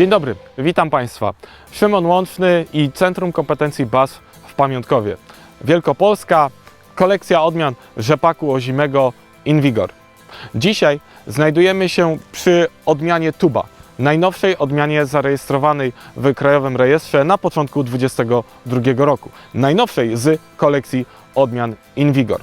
Dzień dobry, witam Państwa. Szymon Łączny i Centrum Kompetencji BAS w Pamiątkowie. Wielkopolska, kolekcja odmian rzepaku ozimego Invigor. Dzisiaj znajdujemy się przy odmianie Tuba, najnowszej odmianie zarejestrowanej w Krajowym Rejestrze na początku 2022 roku. Najnowszej z kolekcji odmian Invigor.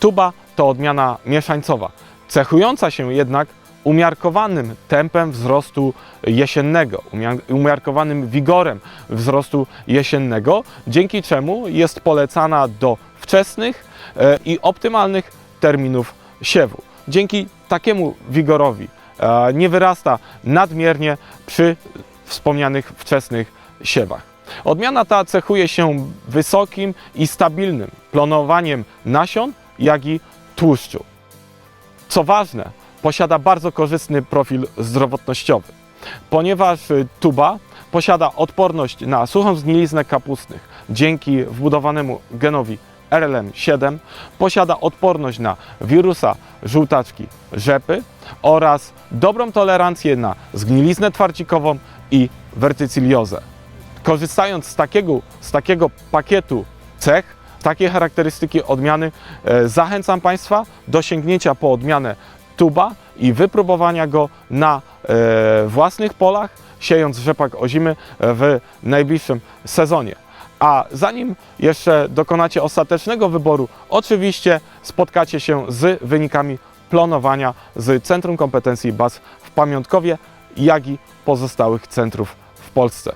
Tuba to odmiana mieszańcowa, cechująca się jednak umiarkowanym tempem wzrostu jesiennego, umia- umiarkowanym wigorem wzrostu jesiennego, dzięki czemu jest polecana do wczesnych e, i optymalnych terminów siewu. Dzięki takiemu wigorowi e, nie wyrasta nadmiernie przy wspomnianych wczesnych siewach. Odmiana ta cechuje się wysokim i stabilnym plonowaniem nasion, jak i tłuszczu. Co ważne, posiada bardzo korzystny profil zdrowotnościowy, ponieważ y, tuba posiada odporność na suchą zgniliznę kapustnych dzięki wbudowanemu genowi RLM7, posiada odporność na wirusa żółtaczki rzepy oraz dobrą tolerancję na zgniliznę twardzikową i wertyciliozę. Korzystając z takiego, z takiego pakietu cech, takie charakterystyki odmiany, e, zachęcam Państwa do sięgnięcia po odmianę tuba i wypróbowania go na e, własnych polach, siejąc rzepak ozimy w najbliższym sezonie. A zanim jeszcze dokonacie ostatecznego wyboru, oczywiście spotkacie się z wynikami plonowania z Centrum Kompetencji BAS w Pamiątkowie, jak i pozostałych centrów w Polsce.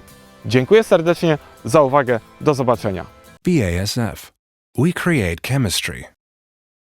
Dziękuję serdecznie za uwagę. Do zobaczenia. BASF. We create chemistry.